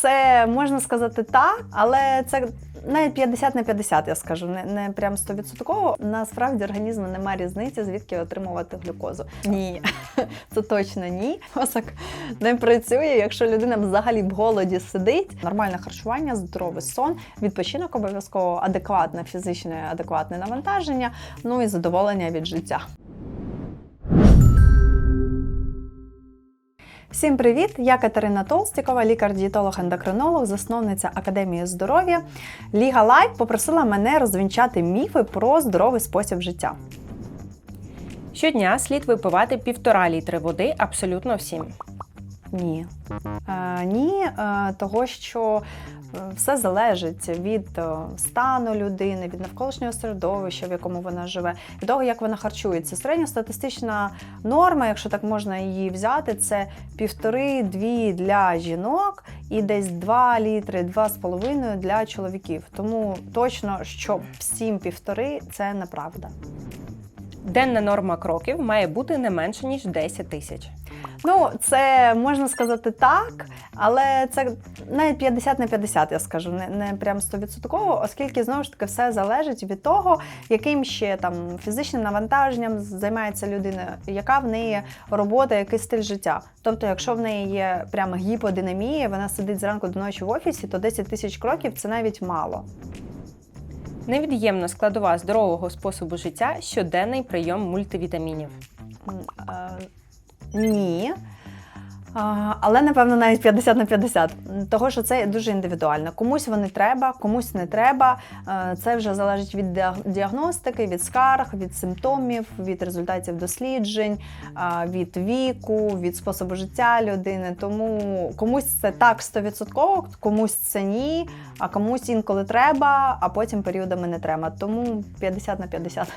це можна сказати так, але це навіть 50 на 50, я скажу, не, не прям 100%. Насправді організму немає різниці, звідки отримувати глюкозу. Ні, це точно ні. Мозок не працює, якщо людина взагалі в голоді сидить. Нормальне харчування, здоровий сон, відпочинок обов'язково, адекватне фізичне, адекватне навантаження, ну і задоволення від життя. Всім привіт! Я Катерина Толстікова, лікар-дієтолог-ендокринолог, засновниця Академії здоров'я. Ліга Лайф попросила мене розвінчати міфи про здоровий спосіб життя. Щодня слід випивати півтора літри води абсолютно всім. Ні. Е, ні, е, того що все залежить від е, стану людини, від навколишнього середовища, в якому вона живе, від того, як вона харчується. Середньостатистична норма, якщо так можна її взяти, це півтори-дві для жінок і десь 2 літри, 2,5 для чоловіків. Тому точно, що всім півтори це неправда. Денна норма кроків має бути не менше ніж 10 тисяч. Ну, це можна сказати так, але це навіть 50 на 50, я скажу, не, не прям 100%, оскільки знову ж таки все залежить від того, яким ще там фізичним навантаженням займається людина, яка в неї робота, який стиль життя. Тобто, якщо в неї є прямо гіподинамія, вона сидить зранку до ночі в офісі, то 10 тисяч кроків це навіть мало. Невід'ємна складова здорового способу життя щоденний прийом мультивітамінів. Ні. Але напевно навіть 50 на 50. Того, що це дуже індивідуально. Комусь вони треба, комусь не треба. Е, Це вже залежить від діагностики, від скарг, від симптомів, від результатів досліджень, від віку, від способу життя людини. Тому комусь це так 100%, комусь це ні, а комусь інколи треба, а потім періодами не треба. Тому 50 на 50.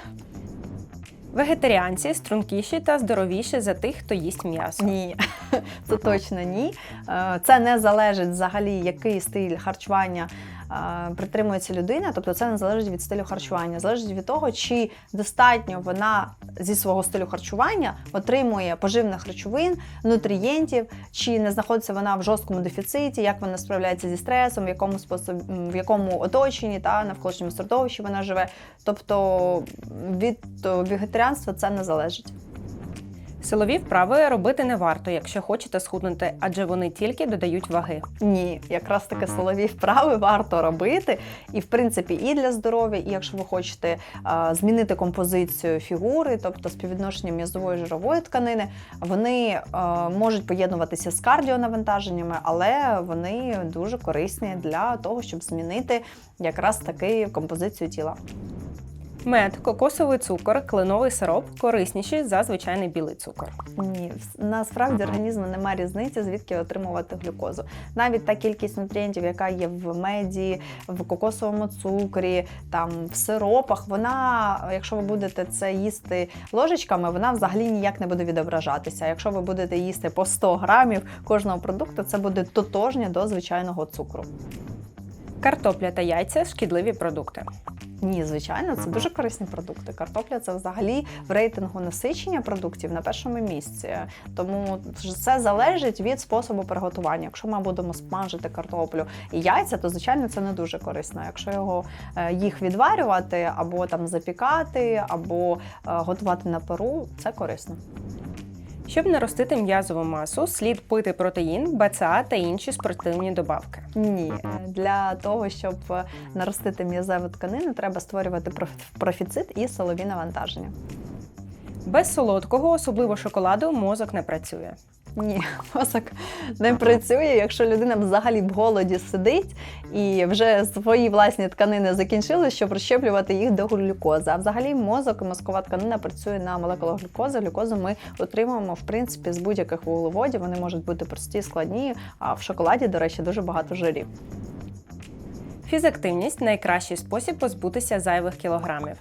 Вегетаріанці стрункіші та здоровіші за тих, хто їсть м'ясо. Ні, це точно ні. Е, Це не залежить взагалі, який стиль харчування е, притримується людина. Тобто це не залежить від стилю харчування, залежить від того, чи достатньо вона зі свого стилю харчування отримує поживних речовин, нутрієнтів, чи не знаходиться вона в жорсткому дефіциті, як вона справляється зі стресом, в якому способ, в якому оточенні та навколишньому середовищі вона живе. Тобто від е, вегетаріанства це не залежить. Силові вправи робити не варто, якщо хочете схуднути, адже вони тільки додають ваги. Ні, якраз таки силові вправи варто робити. І в принципі, і для здоров'я, і якщо ви хочете а, змінити композицію фігури, тобто співвідношення м'язової жирової тканини, вони а, можуть поєднуватися з кардіонавантаженнями, але вони дуже корисні для того, щоб змінити якраз таки композицію тіла. Мед, кокосовий цукор, кленовий сироп корисніші за звичайний білий цукор. Ні, насправді організму немає різниці, звідки отримувати глюкозу. Навіть та кількість нутрієнтів, яка є в меді, в кокосовому цукрі, там в сиропах, вона, якщо ви будете це їсти ложечками, вона взагалі ніяк не буде відображатися. Якщо ви будете їсти по 100 грамів кожного продукту, це буде тотожнє до звичайного цукру. Картопля та яйця шкідливі продукти. Ні, звичайно, це дуже корисні продукти. Картопля це взагалі в рейтингу насичення продуктів на першому місці. Тому все залежить від способу приготування. Якщо ми будемо смажити картоплю і яйця, то звичайно це не дуже корисно. Якщо його е, їх відварювати або там запікати, або е, готувати на пару, це корисно. Щоб наростити м'язову масу, слід пити протеїн, БЦА та інші спортивні добавки. Ні, для того, щоб е, наростити м'язеву тканину, треба створювати проф- профіцит і силові навантаження. Без солодкого, особливо шоколаду, мозок не працює. Ні, мозок не працює, якщо людина взагалі в голоді сидить і вже свої власні тканини закінчили, щоб розщеплювати їх до глюкози. А взагалі мозок і мозкова тканина працює на молекулах глюкози. Глюкозу ми отримуємо в принципі з будь-яких вуглеводів. Вони можуть бути прості, складні. А в шоколаді, до речі, дуже багато жирів. Фізактивність найкращий спосіб позбутися зайвих кілограмів.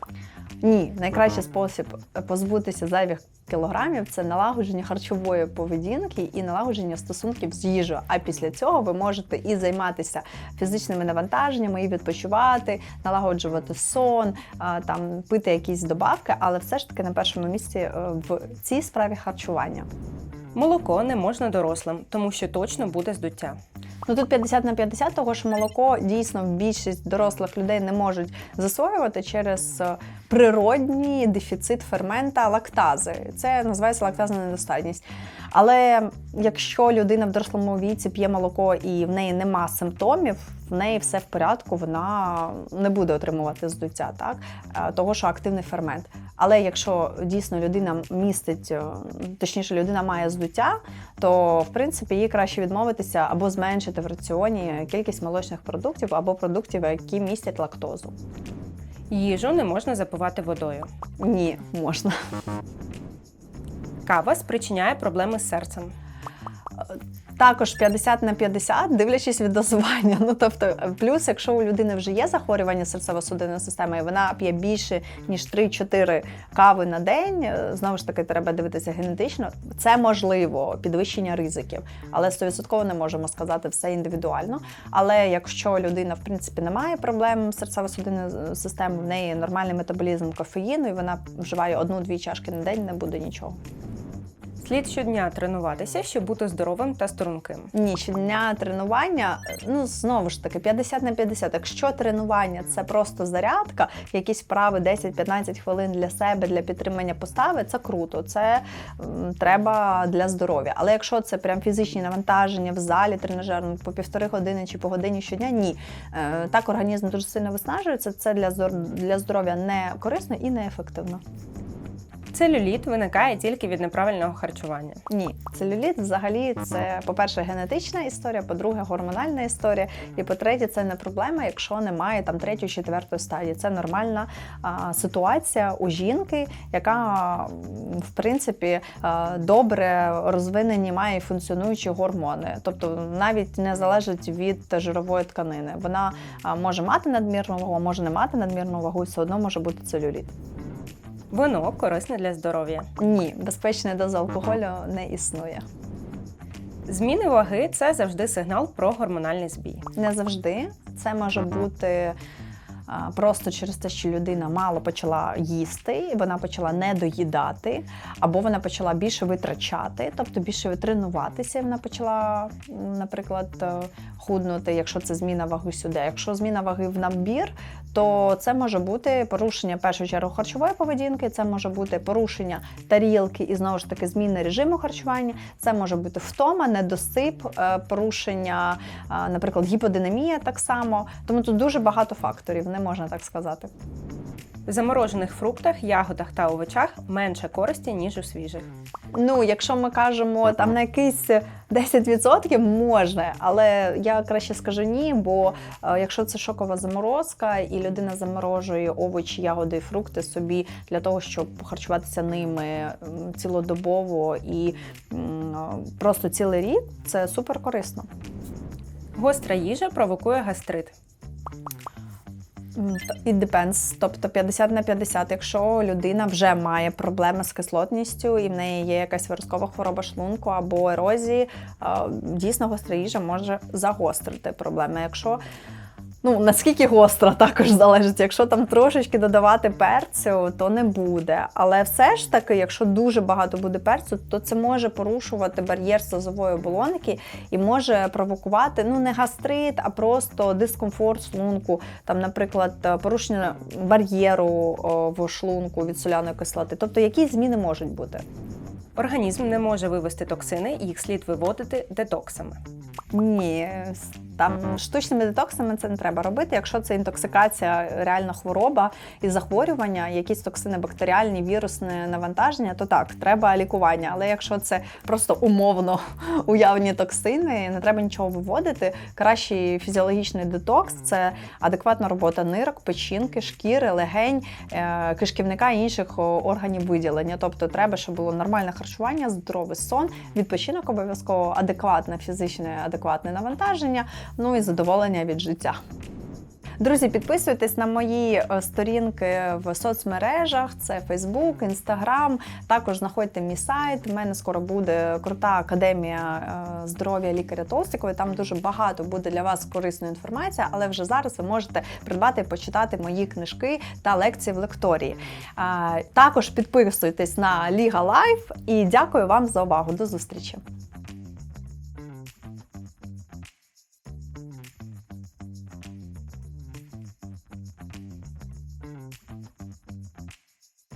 Ні, найкращий спосіб позбутися зайвих кілограмів це налагодження харчової поведінки і налагодження стосунків з їжею. А після цього ви можете і займатися фізичними навантаженнями, і відпочивати, налагоджувати сон, там пити якісь добавки, але все ж таки на першому місці е, в цій справі харчування. Молоко не можна дорослим, тому що точно буде здуття. Ну тут 50 на 50, того що молоко дійсно більшість дорослих людей не можуть засвоювати через е, природній дефіцит фермента лактази. Це називається лактазна недостатність. Але якщо людина в дорослому віці п'є молоко і в неї нема симптомів, в неї все в порядку, вона не буде отримувати здуття, так Е, того, що активний фермент. Але якщо дійсно людина містить, е, точніше, людина має здуття, то в принципі їй краще відмовитися або зменшити в раціоні кількість молочних продуктів або продуктів, які містять лактозу. Їжу не можна запивати водою. Ні, можна. Кава спричиняє проблеми з серцем. Також 50 на 50, дивлячись від дозування. Ну тобто, плюс, якщо у людини вже є захворювання серцево-судинної системи, і вона п'є більше ніж 3-4 кави на день. е, Знову ж таки, треба дивитися генетично. Це можливо підвищення ризиків, але 100% не можемо сказати все індивідуально. Але якщо людина в принципі не має проблем з серцево-судинною системою, в неї нормальний метаболізм кофеїну, і вона вживає одну-дві чашки на день, не буде нічого. Слід щодня тренуватися, щоб бути здоровим та струнким. Ні, щодня тренування, ну знову ж таки, 50 на 50. Якщо тренування це просто зарядка, якісь вправи 10-15 хвилин для себе, для підтримання постави, це круто, це м, треба для здоров'я. Але якщо це прям фізичні навантаження в залі тренажерному по півтори години чи по годині щодня, ні. Е, Так організм дуже сильно виснажується. Це для для здоров'я не корисно і не ефективно. Целюліт виникає тільки від неправильного харчування. Ні, целюліт взагалі це, по-перше, генетична історія, по-друге, гормональна історія. І по-третє, це не проблема, якщо немає там третьої, четвертої стадії. Це нормальна а, ситуація у жінки, яка в принципі а, добре розвинені має функціонуючі гормони, тобто навіть не залежить від жирової тканини. Вона може мати надмірну вагу, може не мати надмірну вагу, і все одно може бути целюліт. Вино корисне для здоров'я. Ні, безпечної дози алкоголю не існує. Зміни ваги це завжди сигнал про гормональний збій. Не завжди. Це може бути просто через те, що людина мало почала їсти, вона почала не доїдати, або вона почала більше витрачати, тобто більше тренуватися. Вона почала, наприклад, е, худнути, якщо це зміна ваги сюди. Якщо зміна ваги в набір, то це може бути порушення першу чергу харчової поведінки, це може бути порушення тарілки і знову ж таки зміни режиму харчування. Це може бути втома, недосип, е, порушення, е, наприклад, гіподинамія так само. Тому тут дуже багато факторів, не можна так сказати. В заморожених фруктах, ягодах та овочах менше користі, ніж у свіжих. Ну, якщо ми кажемо там на якийсь 10% можна, але я краще скажу ні, бо е, якщо це шокова заморозка, і людина заморожує овочі, ягоди і фрукти собі для того, щоб харчуватися ними цілодобово і е, просто цілий рік, це супер корисно. Гостра їжа провокує гастрит. It depends, тобто 50 на 50. Якщо людина вже має проблеми з кислотністю і в неї є якась виразкова хвороба шлунку або ерозії, дійсно гостра їжа може загострити проблеми. Якщо Ну, наскільки гостро також залежить. Якщо там трошечки додавати перцю, то не буде. Але все ж таки, якщо дуже багато буде перцю, то це може порушувати бар'єр слизової оболонки і може провокувати ну не гастрит, а просто дискомфорт шлунку. Там, наприклад, порушення бар'єру в шлунку від соляної кислоти. Тобто, якісь зміни можуть бути. Організм не може вивести токсини, їх слід виводити детоксами. Ні, там штучними детоксами це не треба робити. Якщо це інтоксикація, реально хвороба і захворювання, якісь токсини бактеріальні, вірусне навантаження, то так, треба лікування. Але якщо це просто умовно уявні токсини, не треба нічого виводити. Кращий фізіологічний детокс це адекватна робота нирок, печінки, шкіри, легень, е, кишківника і інших органів виділення. Тобто треба, щоб було нормальне харчування, здоровий сон, відпочинок обов'язково, адекватне фізичне, адекватне навантаження, ну і задоволення від життя. Друзі, підписуйтесь на мої е, сторінки в соцмережах: це Facebook, Instagram. Також знаходьте мій сайт. У мене скоро буде крута академія е, здоров'я лікаря Толстикової. Там дуже багато буде для вас корисної інформації, але вже зараз ви можете придбати і почитати мої книжки та лекції в лекторії. Також підписуйтесь на Ліга Лайф і дякую вам за увагу. До зустрічі!